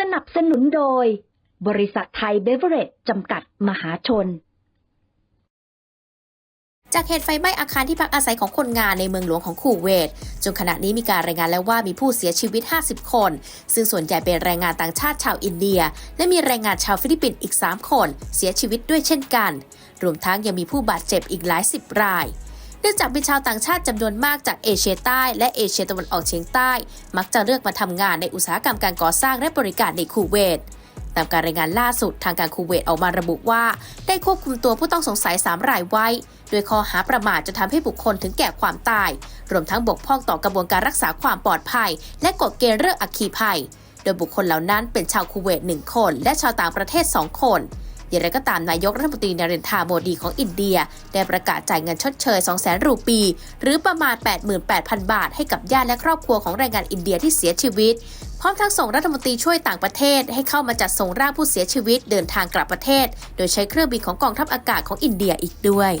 สนับสนุนโดย บริษัทไทยเบเวอเรจจำกัดมหาชน จากเหตุไฟไหม้อาคารที่พักอาศัยของคนงานในเมืองหลวงของคูเวต จนขณะนี้มีการรายงานแล้วว่ามีผู้เสียชีวิต 50 คน ซึ่งส่วนใหญ่เป็นแรงงานต่างชาติชาวอินเดีย และมีแรงงานชาวฟิลิปปินส์อีก 3 คน เสียชีวิตด้วยเช่นกัน รวมทั้งยังมีผู้บาดเจ็บอีกหลายสิบราย เนื่องจากเป็นชาวต่างชาติจำนวนมากจากเอเชียใต้และเอเชียตะวันออกเฉียงใต้ มักจะเลือกมาทำงานในอุตสาหกรรมการก่อสร้างและบริการในคูเวตตามการรายงานล่าสุดทางการคูเวตออกมาระบุว่า ได้ควบคุมตัวผู้ต้องสงสัย 3 รายไว้ โดยข้อหาประมาทจะทำให้บุคคลถึงแก่ความตาย รวมทั้งบกพร่องต่อกระบวนการรักษาความปลอดภัย และกฎเกณฑ์เรื่องอัคคีภัย โดยบุคคลเหล่านั้นเป็นชาวคูเวตหนึ่งคน และชาวต่างประเทศ 2 คน อย่างไรก็ตามนายกรัฐมนตรีนเรนทาโมดีของอินเดีย ได้ประกาศจ่ายเงินชดเชย 200,000 รูปี หรือประมาณ 88,000 บาท ให้กับญาติและครอบครัวของแรงงานอินเดียที่เสียชีวิต พร้อมทั้งส่งรัฐมนตรีช่วยต่างประเทศ ให้เข้ามาจัดส่งร่างผู้เสียชีวิตเดินทางกลับประเทศ โดยใช้เครื่องบินของกองทัพอากาศของอินเดียอีกด้วย